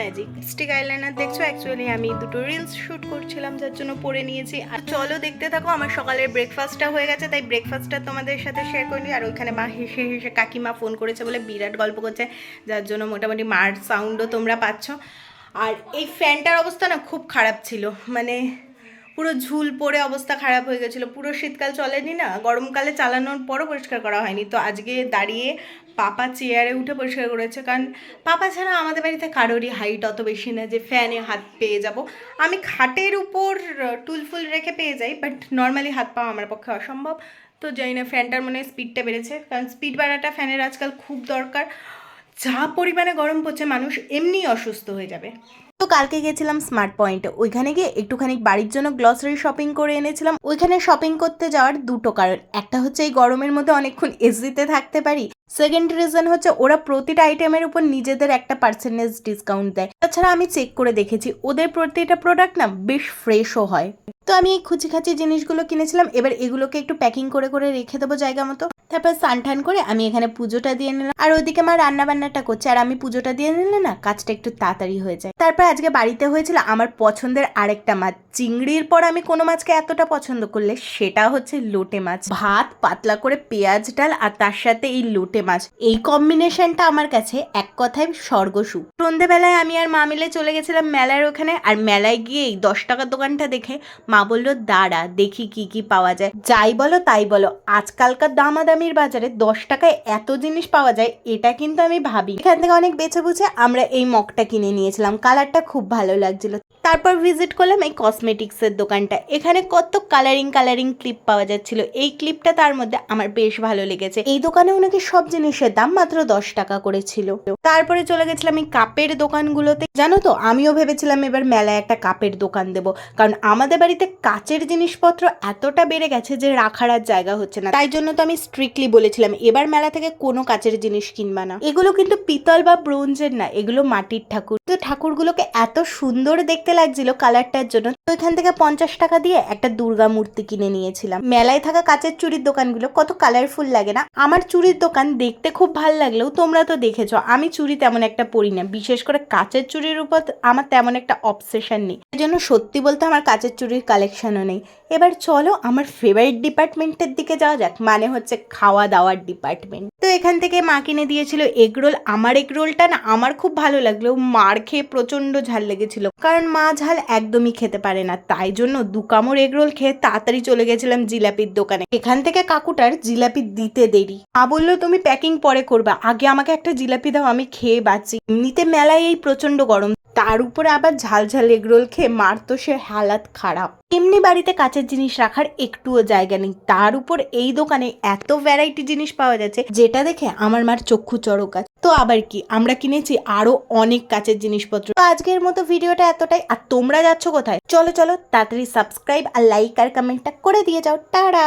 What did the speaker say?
Magic stick eyeliner দেখছ? Actually আমি দুটো রিলস শ্যুট করছিলাম, যার জন্য পরে নিয়েছি। আর চলো দেখতে থাকো, আমার সকালের ব্রেকফাস্টটা হয়ে গেছে, তাই ব্রেকফাস্টটা তোমাদের সাথে শেয়ার করি। আর ওইখানে মা হেসে হেসে কাকিমা ফোন করেছে বলে বিরাট গল্প করছে, যার জন্য মোটামুটি মার সাউন্ডও তোমরা পাচ্ছ। আর এই ফ্যানটার অবস্থা না, খুব খারাপ ছিল। মানে পুরো ঝুল পড়ে অবস্থা খারাপ হয়ে গেছিল। পুরো শীতকাল চলেনি না, গরমকালে চালানোর পরও পরিষ্কার করা হয়নি। তো আজকে দাঁড়িয়ে পাপা চেয়ারে উঠে পরিষ্কার করেছে, কারণ পাপা ছাড়া আমাদের বাড়িতে কারোরই হাইট অত বেশি না যে ফ্যানে হাত পেয়ে যাব। আমি খাটের উপর টুল ফুল রেখে পেয়ে যাই বাট নর্মালি হাত পাওয়া আমার পক্ষে অসম্ভব। তো জানি না ফ্যানটার মনে স্পিডটা বেড়েছে, কারণ স্পিড বাড়াটা ফ্যানের আজকাল খুব দরকার। যা পরিমাণে গরম পড়ছে, মানুষ এমনিই অসুস্থ হয়ে যাবে। তো কালকে গেছিলাম স্মার্ট পয়েন্টে ওইখানে গিয়ে একটুখানি বাড়ির জন্য গ্লসারি শপিং করে এনেছিলাম। ওইখানে শপিং করতে যাওয়ার দুটো কারণ। একটা হচ্ছে এই গরমের মধ্যে অনেকক্ষণ এসিতে থাকতে পারি। সেকেন্ড রিজন হচ্ছে ওরা প্রতিটা আইটেমের উপর নিজেদের একটা পার্সেন্টেজ ডিসকাউন্ট দেয়। তাছাড়া আমি চেক করে দেখেছি, ওদের প্রতিটা প্রোডাক্ট না বেশ ফ্রেশও হয়। তো আমি এই খুচিখাচি জিনিসগুলো কিনেছিলাম। এবার এগুলোকে একটু প্যাকিং করে করে রেখে দেবো জায়গা মতো। তারপর স্নান টান করে আমি এখানে পুজোটা দিয়ে নিলাম। আর ওদিকে মা রান্না বান্নাটা করছে, আর আমি পুজোটা দিয়ে নিলে না কাজটা একটু তাড়াতাড়ি হয়ে যায়। তারপর আজকে বাড়িতে হয়েছিল আমার পছন্দের আরেকটা মাছ। চিংড়ির পর আমি কোনো মাছকে এতটা পছন্দ করলে সেটা হচ্ছে লোটে মাছ। ভাত, পাতলা করে পেঁয়াজ ডাল আর তার সাথে এই লোটে মাছ। এই কম্বিনেশনটা আমার কাছে এক কথায় স্বর্গসুখ। সন্ধেবেলায় আমি আর মা মিলে চলে গেছিলাম মেলার ওখানে, আর মেলায় গিয়ে এই দশ টাকার দোকানটা দেখে মা বলল, দাঁড়া, দেখি কি কি পাওয়া যায়। যাই বলো তাই বলো, আজকালকার দামাদামির বাজারে দশ টাকায় এত জিনিস পাওয়া যায়, এটা কিন্তু আমি ভাবি এখান থেকে অনেক বেছে বুঝে আমরা এই মগটা কিনে নিয়েছিলাম। কালারটা খুব ভালো লাগছিল। তারপর ভিজিট করলাম এই কসমেটিক্সের দোকানটা। এখানে কত কালারিং কালারিং ক্লিপ পাওয়া যাচ্ছিল। এই ক্লিপটা তার মধ্যে আমার বেশ ভালো লেগেছে। এই দোকানেও নাকি সব জিনিসের দাম মাত্র দশ টাকা করে ছিল। তারপরে চলে গেছিলাম এই কাপের দোকানগুলোতে। জানো তো, আমিও ভেবেছিলাম এবার মেলায় একটা কাপের দোকান দেব। কারণ আমাদের বাড়িতে কাচের জিনিসপত্র এতটা বেড়ে গেছে যে রাখার আর জায়গা হচ্ছে না। তাই জন্য তো আমি স্ট্রিক্টলি বলেছিলাম, এবার মেলা থেকে কোনো কাচের জিনিস কিনবা না। এগুলো কিন্তু পিতল বা ব্রোঞ্জের না, এগুলো মাটির ঠাকুর। তো ঠাকুরগুলোকে এত সুন্দর দেখতে লাগছিল কালারটার জন্য, তো এখান থেকে পঞ্চাশ টাকা দিয়ে একটা দুর্গা মূর্তি কিনে নিয়েছিলাম। মেলায় থাকা কাচের চুড়ির দোকানগুলো কত কালারফুল লাগে না? আমার চুড়ির দোকান দেখতে খুব ভালো লাগলেও তোমরা তো দেখেছ, আমি চুড়ি তেমন একটা পরি না। বিশেষ করে কাচের চুড়ির উপর আমার তেমন একটা অবসেশন নেই। জন্য সত্যি বলতে আমার কাচের চুড়ির কালেকশনও নেই। এবার চলো আমার ফেভারিট ডিপার্টমেন্টের দিকে যাওয়া যাক মানে হচ্ছে খাওয়া দাওয়ার ডিপার্টমেন্ট তো এখান থেকে মা কিনে দিয়েছিল এগরোল আমার এগরোলটা না আমার খুব ভালো লাগল। মার খেয়ে প্রচণ্ড ঝাল লেগেছিল। কারণ মা ঝাল একদমই খেতে পারে না। তাই জন্য দু কামড় এগরোল খেয়ে তাড়াতাড়ি চলে গেছিলাম জিলাপির দোকানে। এখান থেকে কাকুটার জিলাপি দিতে দেরি। মা বলল, তুমি প্যাকিং পরে করবা। আগে আমাকে একটা জিলাপি দাও, আমি খেয়ে বাঁচি এমনিতে মেলায় এই প্রচণ্ড গরম। তার উপরে আবার ঝাল ঝাল এগরোল খেয়ে মার তো সে হালাত খারাপ। এমনি বাড়িতে কাঁচের জিনিস রাখার একটুও জায়গা নেই। তার উপর এই দোকানে এত ভ্যারাইটি জিনিস পাওয়া যাচ্ছে, যেটা দেখে আমার মার চক্ষু চড়ক আছে। তো আবার কি, আমরা কিনেছি আরও অনেক কাচের জিনিসপত্র। তো আজকের মতো ভিডিওটা এতটাই। আর তোমরা যাচ্ছ কোথায়? চলো চলো, তাড়াতাড়ি সাবস্ক্রাইব আর লাইক আর কমেন্টটা করে দিয়ে যাও। টাটা!